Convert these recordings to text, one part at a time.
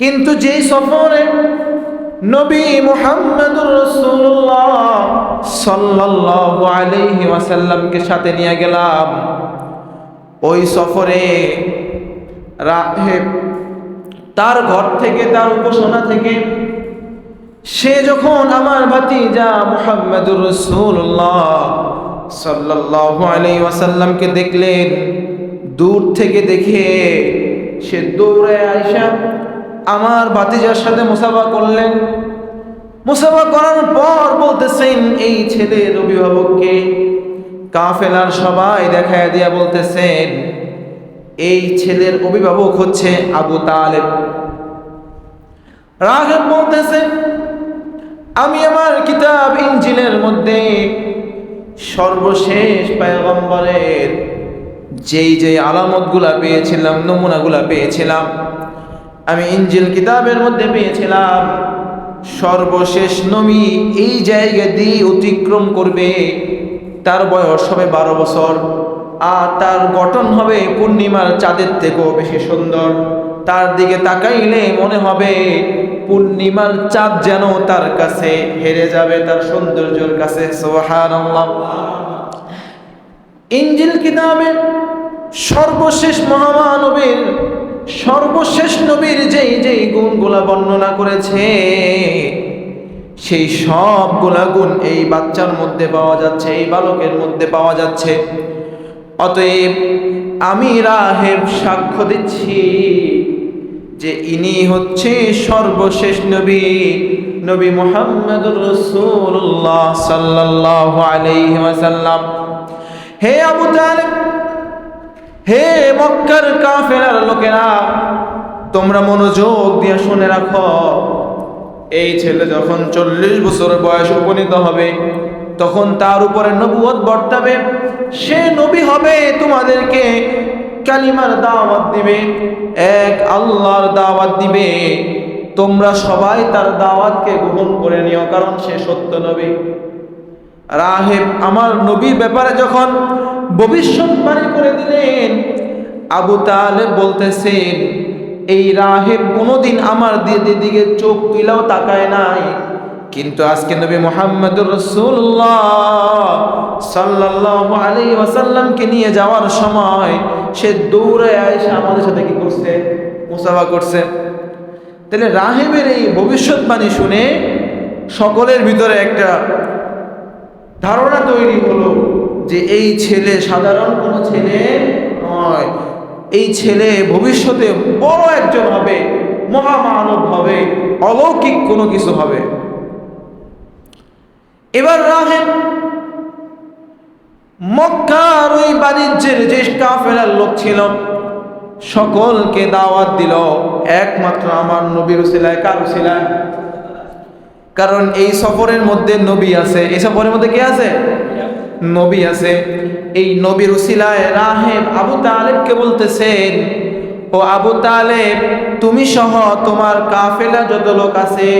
কিন্তু যেই সফরে নবী মুহাম্মদুর রাসূলুল্লাহ সাল্লাল্লাহু আলাইহি ওয়াসাল্লামকে সাথে নিয়ে গেলাম, ওই সফরে রাহেব তার ঘর থেকে, তার উপাসনা থেকে সে যখন আমার ভাতিজা মুহাম্মদুর রাসূলুল্লাহ সাল্লাল্লাহু আলাইহি ওয়াসাল্লামকে দেখলেন, দূর থেকে দেখে সে দৌড়ে আইসা আমার বাতিজার সাথে মুসাফা করলেন। মুসাফা করার পর বলতেছেন, এই ছেলের অভিভাবককে কাফেলার সবাই দেখায় দিয়া বলতেছেন, এই ছেলের অভিভাবক হচ্ছে আবু তালেব। রাঘব বলতেছে, আমি আমার কিতাব ইঞ্জিলের মধ্যে সর্বশেষ পায়গম্বরের যেই যেই আলামতগুলা পেয়েছিলাম, নমুনাগুলা পেয়েছিলাম আমি ইঞ্জিল কিতাবের মধ্যে পেয়েছিলাম। সর্বশেষ নবী এই জায়গা দিয়ে অতিক্রম করবে। তার বয়স হবে বারো বছর। আর তার গঠন হবে পূর্ণিমার চাঁদের থেকেও বেশি সুন্দর। তার দিকে তাকাইলে মনে হবে পূর্ণিমার চাঁদ যেন তার কাছে হেরে যাবে, তার সৌন্দর্যের কাছে। ইঞ্জিল কিতাবে সর্বশেষ মহামানবীর সর্বশেষ নবীর যেই যেই গুণগুলা বর্ণনা করেছে, সেই সবগুলা গুণ এই বাচ্চার মধ্যে পাওয়া যাচ্ছে, এই বালকের মধ্যে পাওয়া যাচ্ছে। অতএব আমি রাহেব সাক্ষ্য দিচ্ছি যে ইনি হচ্ছে সর্বশেষ নবী নবী মোহাম্মদুর রসুল্লাহ সাল্লাল্লাহু আলাইহি ওয়াসাল্লাম। হে আবু তালেব হে মক্কার কাফেলার লোকেরা, তোমরা মনোযোগ দিয়ে শুনে রাখো। এই ছেলে যখন চল্লিশ বছর বয়স উপনীত হবে, তখন তার উপরে নবুয়ত বর্তাবে। সে নবী হবে, তোমাদেরকে কালিমার দাওয়াত দিবে, এক আল্লাহর দাওয়াত দিবে। তোমরা সবাই তার দাওয়াতকে গ্রহণ করে নিও, কারণ সে সত্য নবী। রাহেব, আমার নবীর ব্যাপারে যখন ভবিষ্যৎবাণী করে দিলেন। আবু তালেব বলতেছেন, এই রাহেব কোনোদিন আমার দিদি দিকে চোখ তুইলাও তাকায় নাই। কিন্তু আজকে নবী মোহাম্মদুর রসুল্লাহ সাল্লাল্লাহু আলাইহি ওয়াসাল্লামকে নিয়ে যাওয়ার সময় সে দৌড়ে এসে আমাদের সাথে কি করছে? মুসাফা করছে। তাহলে রাহেবের এই ভবিষ্যৎবাণী শুনে সকলের ভিতরে একটা ধারণা তৈরি হলো। যে এই ছেলে সাধারণ কোনো ছেলে নয়। এই ছেলে ভবিষ্যতে বড় একজন হবে, মহামানব হবে, অলৌকিক কোনো কিছু হবে। এবার রাহেব মক্কার ওই বাণিজ্যের যে কাফেলার লোক ছিল, সকলকে দাওয়াত দিল, একমাত্র আমার নবীর উসিলায়, কার উসিলায়? কারণ এই সফরের মধ্যে নবী আছে, এই সফরের মধ্যে কে আছে? নবী আছে। এই নবীর উসিলায় রাহেব আবু তালেবকে বলতেছেন, ও আবু তালেব, তুমি সহ তোমার কাফেলা যত লোক আছে,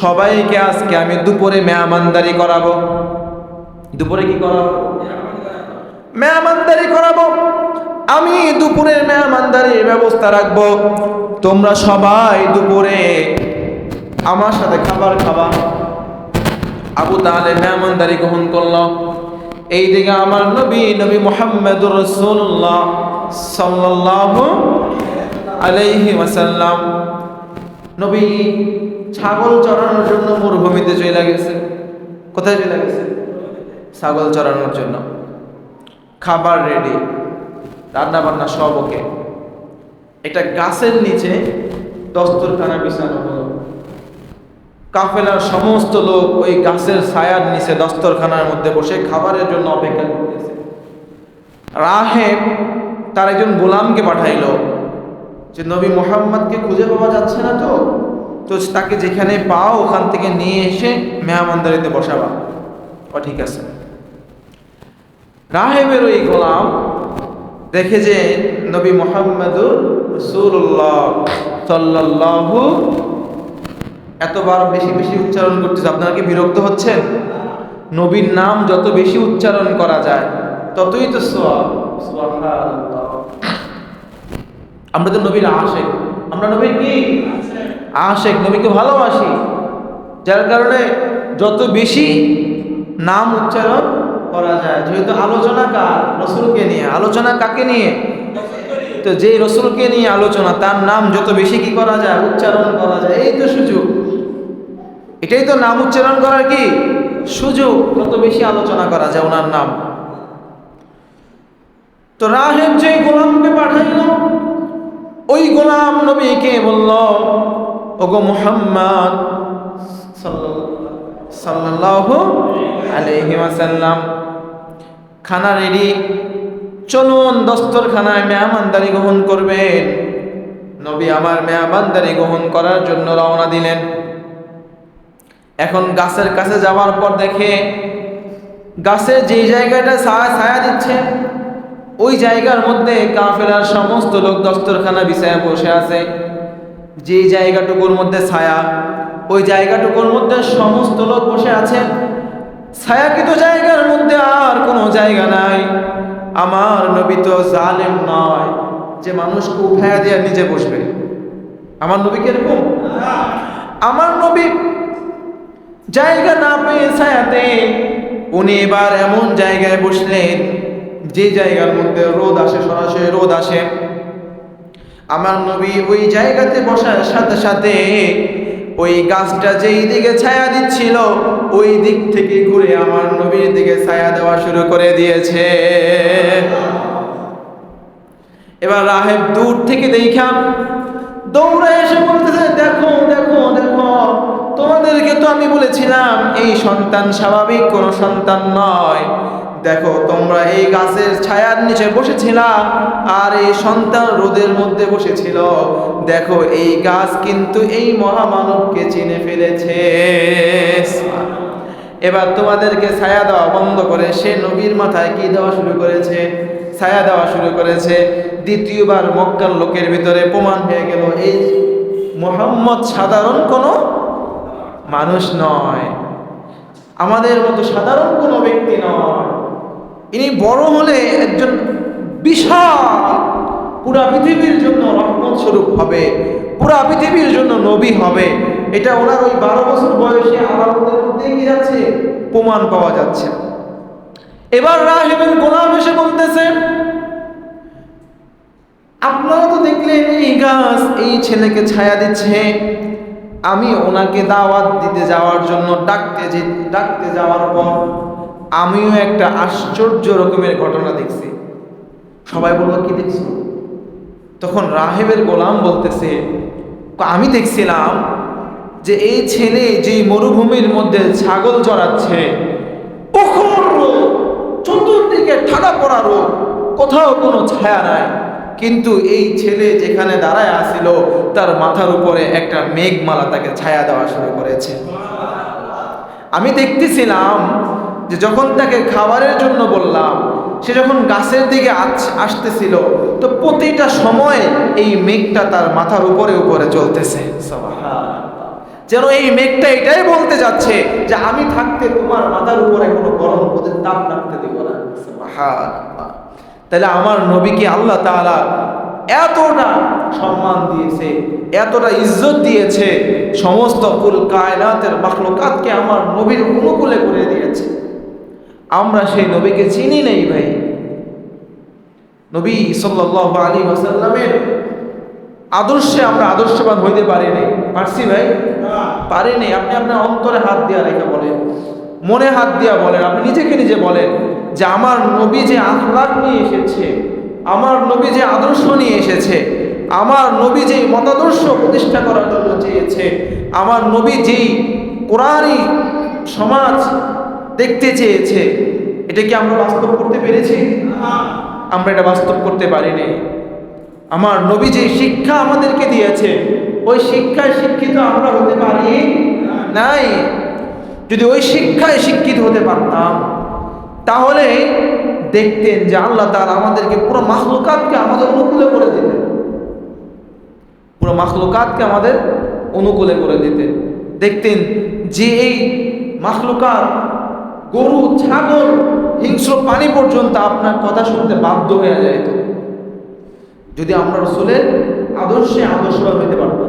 সবাইকে আজকে আমি দুপুরে মেহমানদারি করাবো। দুপুরে কি করাবো? মেহমানদারি করাবো। আমি দুপুরের মেহমানদারির ব্যবস্থা রাখব। তোমরা সবাই দুপুরে আমার সাথে খাবার খাবা। আবু তাহলে মেহমানদারি গ্রহণ করল। এইদিকে আমার নবী নবী মোহাম্মদুর রসুল্লাহ সাল্লাল্লাহু আলাইহি ওয়াসাল্লাম নবী ছাগল চড়ানোর জন্য মরুভূমিতে চলে গেছে। কোথায় চলে গেছে? ছাগল চড়ানোর জন্য। খাবার রেডি রান্না বান্না সব ওকে এটা গাছের নিচে দস্তরখানা বিছানো কাফেলার সমস্ত লোক ওই গাছের ছায়ার নিচে দস্তরখানার মধ্যে বসে খাবারের জন্য অপেক্ষা করতেছে। রাহেব তার একজন গোলামকে পাঠাইলো যে, নবী মোহাম্মদকে খুঁজে পাওয়া যাচ্ছে না তো? তো তাকে যেখানে পাও ওখান থেকে নিয়ে এসে মেহমানদারিতে বসাবা। ও, ঠিক আছে। রাহেবের ওই গোলাম দেখে যে, নবী মোহাম্মদুর রসুল্লাহ সাল্লাল্লাহু এতবার বেশি বেশি উচ্চারণ করতেছে আপনারা কি বিরক্ত হচ্ছেন? নবীর নাম যত বেশি উচ্চারণ করা যায়, ততই তো আমরা তো নবীর আশেক। আমরা নবীর কি? আশেক, নবীকে ভালোবাসি। যার কারণে যত বেশি নাম উচ্চারণ করা যায়, যেহেতু আলোচনা কার? রসুলকে নিয়ে। আলোচনা কাকে নিয়ে? তো যেই রসুলকে নিয়ে আলোচনা, তার নাম যত বেশি কি করা যায়, উচ্চারণ করা যায়, এই তো সুযোগ। এটাই তো নাম উচ্চারণ করার কি সুযোগ? যত বেশি আলোচনা করা যায় ওনার নাম। তো রাহেব যে গোলামকে পাঠাইল, ওই গোলাম নবীকে বলল, ওগো মুহাম্মদ সাল্লাল্লাহু খানা রেডি। চলুন দস্তরখানায় মেহমানদারি গ্রহণ করবেন। নবী আমার মেহমানদারি গ্রহণ করার জন্য রওনা দিলেন। এখন গাছের কাছে যাওয়ার পর দেখে গাছের যেই জায়গাটা ছায়া ছায়া দিচ্ছে ওই জায়গার মধ্যে কাফেলার সমস্ত লোক দস্তরখানা বিছায় বসে আছে। যে জায়গাটুকুর মধ্যে ছায়া ওই জায়গাটুকুর মধ্যে সমস্ত লোক বসে আছে। ছায়াকৃত জায়গার মধ্যে আর কোনো জায়গা নাই। আমার নবী তো জালেম নয় যে মানুষকে উঠায় দিয়ে নিজে বসবে। আমার নবী কীরকম? আমার নবী জায়গা না পেয়ে ছায়াতে উনি এবার এমন জায়গায় বসলেন, যে জায়গার মধ্যে রোদ আসে, সরাসরি রোদ আসে। আমার নবী ওই জায়গাতে বসার সাথে সাথে ওই গাছটা যেই দিকে ছায়া দিচ্ছিল, ওই দিক থেকে ঘুরে আমার নবীর দিকে ছায়া দেওয়া শুরু করে দিয়েছে। এবার রাহেব দূর থেকে দেখা দৌড়ে এসে বলতেছে, দেখো দেখো দেখো। তোমাদেরকে তো আমি বলেছিলাম, এই সন্তান স্বাভাবিক, কোনো সন্তান নয়। দেখো, তোমরা এই গাছের ছায়ার নিচে বসেছিলা, আর এই সন্তান রোদের মধ্যে বসেছিল। দেখো, এই গাছ কিন্তু এই মহামানবকে চিনে ফেলেছে। এবার তোমাদেরকে ছায়া দেওয়া বন্ধ করে, সে নবীর মাথায় কি দেওয়া শুরু করেছে? ছায়া দেওয়া শুরু করেছে। দ্বিতীয়বার মক্কার লোকের ভিতরে প্রমাণ হয়ে গেল, এই মোহাম্মদ সাধারণ কোনো মানুষ নয়। আমাদের মতো সাধারণ কোনো ব্যক্তি নয়। ইনি বড় হলে একজন বিশাল পুরা পৃথিবীর জন্য রহমত স্বরূপ হবে, পুরা পৃথিবীর জন্য নবী হবে। এটা ওনার ওই বারো বছর বয়সে আলামতের মধ্যে কি যাচ্ছে? প্রমাণ পাওয়া যাচ্ছে। এবার রাহিবের গোলাম এসে বলতেছে, আপনারা তো দেখলেন এই গাছ এই ছেলেকে ছায়া দিচ্ছে। আমি ওনাকে দাওয়াত দিতে যাওয়ার জন্য ডাকতে যে ডাকতে যাওয়ার পর আমিও একটা আশ্চর্য রকমের ঘটনা দেখছি। সবাই বলল, কি দেখছ? তখন রাহেবের গোলাম বলতেছে, আমি দেখছিলাম যে এই ছেলে যেই মরুভূমির মধ্যে ছাগল চড়াচ্ছে চতুর্দিকে ঠাডা পড়া কোথাও কোনো ছায়া নাই। কিন্তু এই ছেলে যেখানে দাঁড়ায় আসিল তার মাথার উপরে একটা মেঘমালা তাকে ছায়া দেওয়া শুরু করেছে। আমি দেখতেছিলাম যে যখন তাকে খাবারের জন্য বললাম সে যখন গাছের দিকে আসতেছিল তো প্রতিটা সময় এই মেঘটা তার মাথার উপরে উপরে চলতেছে। যেন এই মেঘটা এটাই বলতে যাচ্ছে যে আমি থাকতে তোমার মাথার উপরে কোনো গরম পদের তাপ রাখতে দেবো না। তাহলে আমার নবীকে আল্লাহ তাআলা এতটা সম্মান দিয়েছে, এতটা ইজ্জত দিয়েছে, সমস্ত কুল কায়নাতের মাখলুকাতকে আমার নবীর অনুকূলে করে দিয়েছে। আমরা সেই নবীকে চিনি নেই ভাই। নবী সাল্লাল্লাহু আলাইহি ওয়াসাল্লামের আদর্শে আমরা আদর্শবান হইতে পারিনি পারছি ভাই? পারিনি আপনি আপনার অন্তরে হাত দিয়া রেখে বলেন। মনে হাত দিয়া বলেন। আপনি নিজেকে নিজে বলেন। যে আমার নবী যে আখলাক নিয়ে এসেছে, আমার নবী যে আদর্শ নিয়ে এসেছে, আমার নবী যেই মতাদর্শ প্রতিষ্ঠা করার জন্য চেয়েছে, আমার নবী যেই কোরআনই সমাজ দেখতে চেয়েছে, এটা কি আমরা বাস্তব করতে পেরেছি? আমরা এটা বাস্তব করতে পারিনি। আমার নবী যে শিক্ষা আমাদেরকে দিয়েছে, ওই শিক্ষায় শিক্ষিত আমরা হতে পারি? নাই। যদি ওই শিক্ষায় শিক্ষিত হতে পারতাম তাহলে দেখতেন যে আল্লাহ তার আমাদেরকে পুরো মাহলুকাতকে আমাদের অনুকূলে করে দিতেন। পুরো মাহলুকাতকে আমাদের অনুকূলে করে দিতেন। দেখতেন যে এই মাহলুকাত গরু, ছাগল, হিংস্র পানি পর্যন্ত আপনার কথা শুনতে বাধ্য হয়ে যেত যদি আমরা রসুলের আদর্শে আদর্শবান হইতে পারতাম।